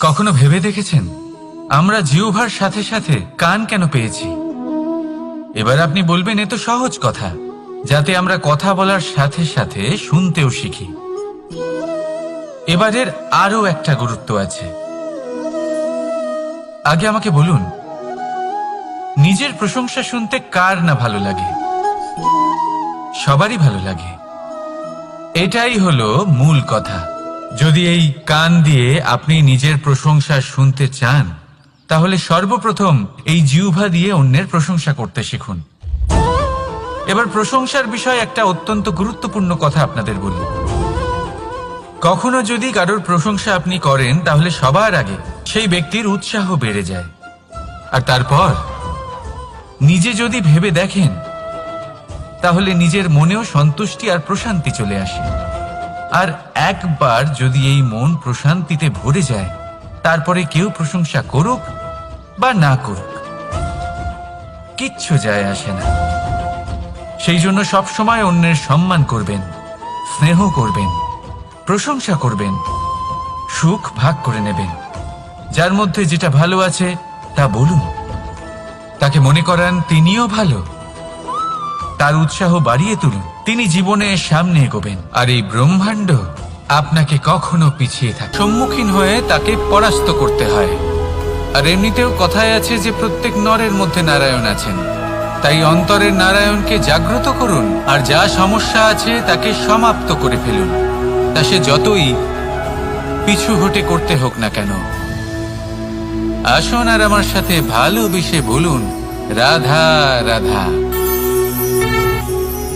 কখনো ভেবে দেখেছেন? আমরা জিউভার সাথে সাথে কান কেন পেয়েছি? এবার আপনি বলবেন, এ তো সহজ কথা, যাতে আমরা কথা বলার সাথে সাথে শুনতেও শিখি। এবারের আরও একটা গুরুত্ব আছে। আগে আমাকে বলুন, নিজের প্রশংসা শুনতে কার না ভালো লাগে? সবারই ভালো লাগে। এটাই হলো মূল কথা। যদি এই কান দিয়ে আপনি নিজের প্রশংসা শুনতে চান, তাহলে সর্বপ্রথম এই জিউভা দিয়ে অন্যের প্রশংসা করতে শিখুন। এবার প্রশংসার বিষয়ে একটা অত্যন্ত গুরুত্বপূর্ণ কথা আপনাদের বলি। কখনো যদি কারোর প্রশংসা আপনি করেন, তাহলে সবার আগে সেই ব্যক্তির উৎসাহ বেড়ে যায়। আর তারপর নিজে যদি ভেবে দেখেন, তাহলে নিজের মনেও সন্তুষ্টি আর প্রশান্তি চলে আসে। আর একবার যদি এই মন প্রশান্তিতে ভরে যায়, তারপরে কেউ প্রশংসা করুক বা না করুক, কিচ্ছু যায় আসে না। সেই জন্য সবসময় অন্যের সম্মান করবেন, স্নেহ করবেন, প্রশংসা করবেন, সুখ ভাগ করে নেবেন। যার মধ্যে যেটা ভালো আছে, তা বলুন। তাকে মনে করান তিনিও ভালো। তার উৎসাহ বাড়িয়ে তুলুন। তিনি জীবনে সামনে এগোবেন। আর এই ব্রহ্মাণ্ড আপনাকে কখনো পিছিয়ে থাকে সম্মুখীন হয়ে তাকে পরাস্ত করতে হয়। আর এমনিতেও কথায় আছে যে প্রত্যেক নরের মধ্যে নারায়ণ আছেন। তাই অন্তরের নারায়ণকে জাগ্রত করুন, আর যা সমস্যা আছে তাকে সমাপ্ত করে ফেলুন। তা সে যতই পিছু হটে করতে হোক না কেন। আসুন আর আমার সাথে ভালোবেসে বলুন, রাধা রাধা।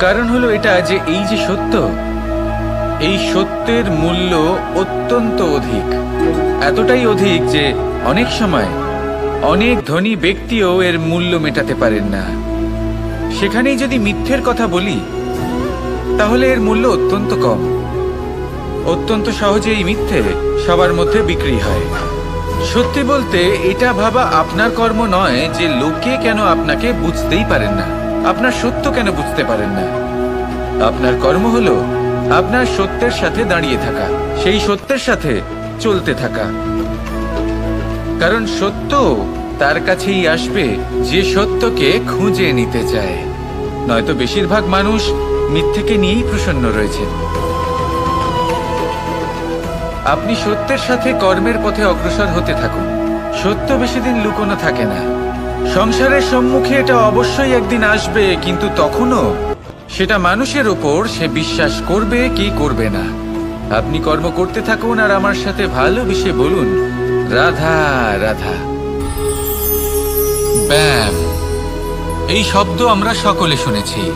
কারণ হলো এটা যে এই যে সত্য, এই সত্যের মূল্য অত্যন্ত অধিক। এতটাই অধিক যে অনেক সময় অনেক ধনী ব্যক্তিও এর মূল্য মেটাতে পারেন না। সেখানেই যদি মিথ্যের কথা বলি, তাহলে এর মূল্য অত্যন্ত কম। অত্যন্ত সহজে এই মিথ্যে সবার মধ্যে বিক্রি হয়। সত্যি বলতে, এটা ভাবা আপনার কর্ম নয় যে লোকে কেন আপনাকে বুঝতেই পারেন না। আপনার সত্য কেন বুঝতে পারেন না? আপনার কর্ম হলো আপনার সত্যের সাথে দাঁড়িয়ে থাকা, সেই সত্যের সাথে চলতে থাকা। কারণ সত্য তার কাছেই আসবে, যে সত্যকে খুঁজে নিতে চায়। নয়তো বেশিরভাগ মানুষ মিথ্যেকে নিয়েই প্রসন্ন রয়েছে আপনি সত্যের সাথে কর্মের পথে অগ্রসর হতে থাকুন। সত্য বেশি দিন লুকোনো থাকে না। সংসারের সম্মুখে এটা অবশ্যই একদিন আসবে, কিন্তু তখনও সেটা মানুষের ওপর সে বিশ্বাস করবে কি করবে না। আপনি কর্ম করতে থাকুন আর আমার সাথে ভালোবেসে বলুন, রাধা রাধা। ব্যাম। এই শব্দ আমরা সকলে শুনেছি।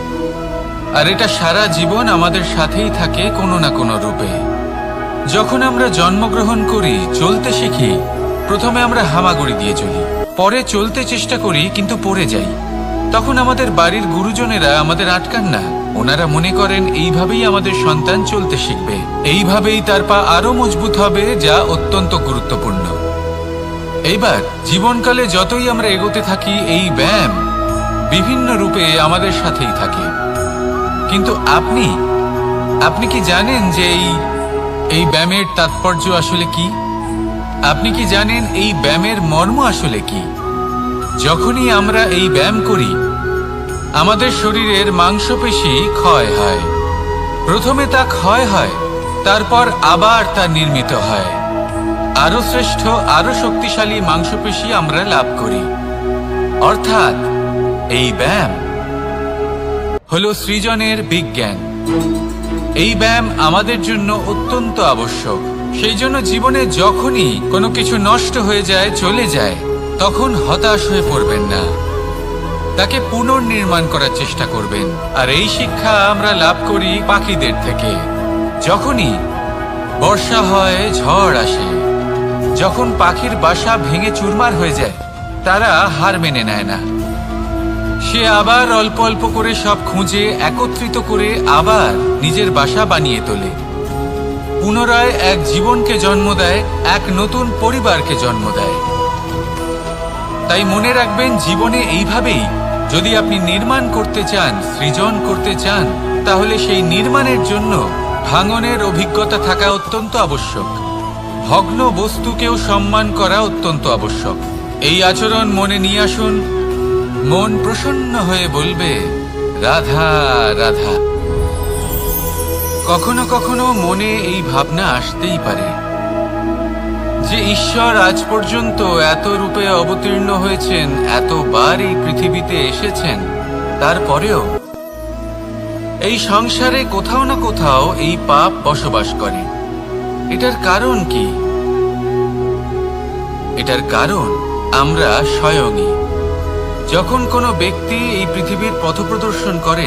আর এটা সারা জীবন আমাদের সাথেই থাকে কোনো না কোনো রূপে। যখন আমরা জন্মগ্রহণ করি, চলতে শিখি, প্রথমে আমরা হামাগুড়ি দিয়ে চলি। পরে চলতে চেষ্টা করি, কিন্তু পড়ে যাই। তখন আমাদের বাড়ির গুরুজনেরা আমাদের আটকান না। ওনারা মনে করেন, এইভাবেই আমাদের সন্তান চলতে শিখবে। এইভাবেই তার পা আরও মজবুত হবে, যা অত্যন্ত গুরুত্বপূর্ণ। এইবার, জীবনকালে যতই আমরা এগোতে থাকি, এই ব্যায়াম বিভিন্ন রূপে আমাদের সাথেই থাকে। কিন্তু আপনি আপনি কি জানেন যে এই এই ব্যায়ামের তাৎপর্য আসলে কি? আপনি কি জানেন এই ব্যায়ামের মর্ম আসলে কি? যখনই আমরা এই ব্যায়াম করি, আমাদের শরীরের মাংসপেশি ক্ষয় হয়। প্রথমে তা ক্ষয় হয়, তারপর আবার তা নির্মিত হয়। আরও শ্রেষ্ঠ আরও শক্তিশালী মাংসপেশি আমরা লাভ করি। অর্থাৎ, এই ব্যায়াম হলো সৃজনের বিজ্ঞান। এই ব্যায়াম আমাদের জন্য অত্যন্ত আবশ্যক। সেই জন্য জীবনে যখনই কোনো কিছু নষ্ট হয়ে যায়, চলে যায়, তখন হতাশ হয়ে পড়বেন না। তাকে পুনর্নির্মাণ করার চেষ্টা করবেন। আর এই শিক্ষা আমরা লাভ করি পাখিদের থেকে। যখনই বর্ষা হয়, ঝড় আসে, যখন পাখির বাসা ভেঙে চুরমার হয়ে যায়, তারা হার মেনে নেয় না। সে আবার অল্প অল্প করে সব খুঁজে, একত্রিত করে আবার নিজের বাসা বানিয়ে তোলে। পুনরায় এক জীবনকে জন্ম দেয়, এক নতুন পরিবারকে জন্ম দেয়। তাই মনে রাখবেন, জীবনে এইভাবেই যদি আপনি নির্মাণ করতে চান, সৃজন করতে চান, তাহলে সেই নির্মাণের জন্য ভাঙনের অভিজ্ঞতা থাকা অত্যন্ত আবশ্যক। ভগ্ন বস্তুকেও সম্মান করা অত্যন্ত আবশ্যক। এই আচরণ মনে নিয়ে আসুন, মন প্রসন্ন হয়ে বলবে, রাধা রাধা। কখনো কখনো মনে এই ভাবনা আসতেই পারে যে ঈশ্বর আজ পর্যন্ত এত রূপে অবতীর্ণ হয়েছেন, এতবার এই পৃথিবীতে এসেছেন, তারপরেও এই সংসারে কোথাও না কোথাও এই পাপ বসবাস করে। এটার কারণ কি? এটার কারণ আমরা স্বয়ংই। যখন কোনো ব্যক্তি এই পৃথিবীর পথপ্রদর্শন করে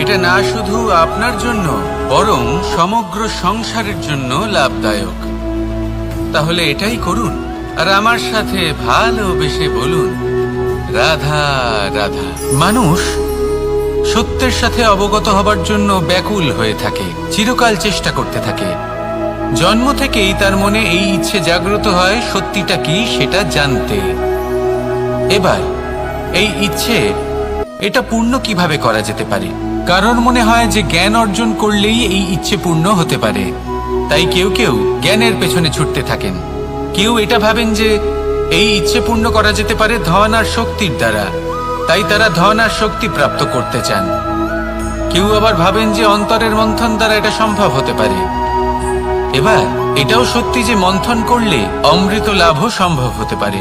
এটা না শুধু আপনার জন্য, বরং সমগ্র সংসারের জন্য লাভদায়ক। তাহলে এটাই করুন, আর আমার সাথে ভালোবেসে বলুন, রাধা রাধা। মানুষ সত্যের সাথে অবগত হবার জন্য ব্যাকুল হয়ে থাকে, চিরকাল চেষ্টা করতে থাকে। জন্ম থেকেই তার মনে এই ইচ্ছে জাগ্রত হয়, সত্যিটা কি সেটা জানতে। এবার, এই ইচ্ছে, এটা পূর্ণ কীভাবে করা যেতে পারে? কারণ মনে হয় যে জ্ঞান অর্জন করলেই এই ইচ্ছে পূর্ণ হতে পারে। তাই কেউ কেউ জ্ঞানের পেছনে ছুটতে থাকেন। কেউ এটা ভাবেন যে এই ইচ্ছে পূর্ণ করা যেতে পারে ধন আর শক্তির দ্বারা। তাই তারা ধন আর শক্তি প্রাপ্ত করতে চান। কেউ আবার ভাবেন যে অন্তরের মন্থন দ্বারা এটা সম্ভব হতে পারে। এবার, এটাও সত্যি যে মন্থন করলে অমৃত লাভও সম্ভব হতে পারে।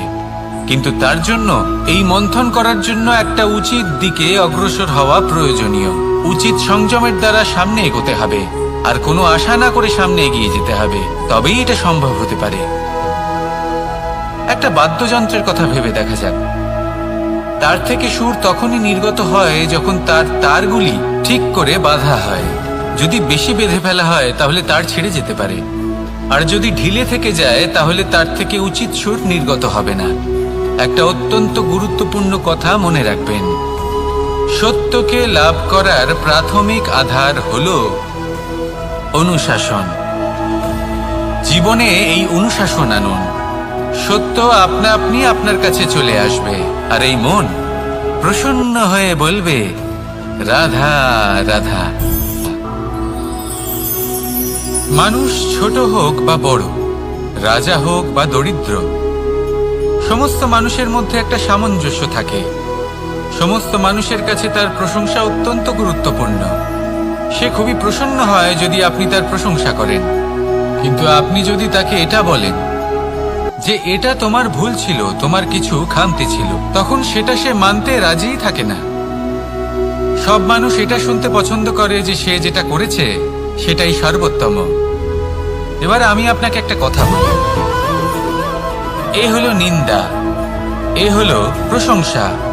কিন্তু তার জন্য এই মন্থন করার জন্য একটা উচিত দিকে অগ্রসর হওয়া প্রয়োজনীয়। উচিত সংযমের দ্বারা সামনে এগোতে হবে। আর কোনো আশা না করে সামনে এগিয়ে যেতে হবে। তবেই এটা সম্ভব হতে পারে। একটা বাদ্যযন্ত্রের কথা ভেবে দেখা যাক। তার থেকে সুর তখনই নির্গত হয় যখন তার তারগুলি ঠিক করে বাঁধা হয়। যদি বেশি বেঁধে ফেলা হয়, তাহলে তার ছেড়ে যেতে পারে। আর যদি ঢিলে থেকে যায়, তাহলে তার থেকে উচিত সুর নির্গত হবে না। একটা অত্যন্ত গুরুত্বপূর্ণ কথা মনে রাখবেন। সত্যকে লাভ করার প্রাথমিক আধার হল অনুশাসন। জীবনে এই অনুশাসন আনুন। সত্য আপনা আপনি আপনার কাছে চলে আসবে। আর এই মন প্রসন্ন হয়ে বলবে, রাধা রাধা। মানুষ ছোট হোক বা বড়, রাজা হোক বা দরিদ্র, সমস্ত মানুষের মধ্যে একটা সামঞ্জস্য থাকে। সমস্ত মানুষের কাছে তার প্রশংসা অত্যন্ত গুরুত্বপূর্ণ। সে খুবই প্রসন্ন হয় যদি আপনি তার প্রশংসা করেন। কিন্তু আপনি যদি তাকে এটা বলেন যে এটা তোমার ভুল ছিল, তোমার কিছু খামতি ছিল, তখন সেটা সে মানতে রাজিই থাকে না। সব মানুষ এটা শুনতে পছন্দ করে যে সে যেটা করেছে, সেটাই সর্বোত্তম। এবার আমি আপনাকে একটা কথা বলি। এ হলো নিন্দা, এ হলো প্রশংসা।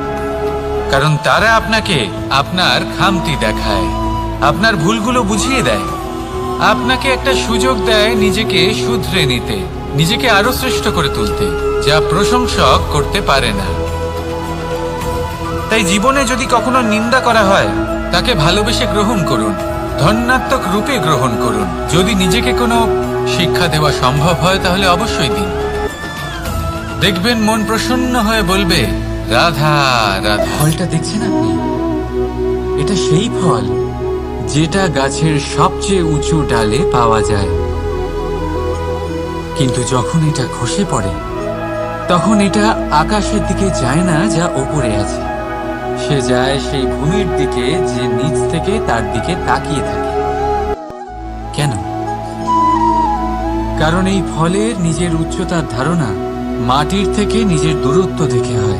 কারণ তারা আপনাকে আপনার খামতি দেখায়। আপনার ভুলগুলো বুঝিয়ে দেয়। আপনাকে একটা সুযোগ দেয় নিজেকে শুধরে নিতে, নিজেকে আরও শ্রেষ্ঠ করে তুলতে, যা প্রশংসক করতে পারে না। তাই জীবনে যদি কখনো নিন্দা করা হয়, তাকে ভালোবেসে গ্রহণ করুন, ধন্যাত্মক রূপে গ্রহণ করুন। যদি নিজেকে কোনো শিক্ষা দেওয়া সম্ভব হয়, তাহলে অবশ্যই দিন। দেখবেন মন প্রসন্ন হয়ে বলবে রাধা রাধা। ফলটা দেখছেন আপনি? এটা সেই ফল যেটা গাছের সবচেয়ে উঁচু ডালে পাওয়া যায়। কিন্তু যখন এটা খসে পড়ে, তখন এটা আকাশের দিকে যায় না, যা ওপরে আছে। সে যায় সেই ভূমির দিকে, যে নিচ থেকে তার দিকে তাকিয়ে থাকে। কেন? কারণ এই ফলের নিজের উচ্চতার ধারণা মাটির থেকে নিজের দূরত্ব দেখে হয়।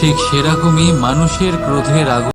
ঠিক সেরকমই মানুষের ক্রোধের আগুন।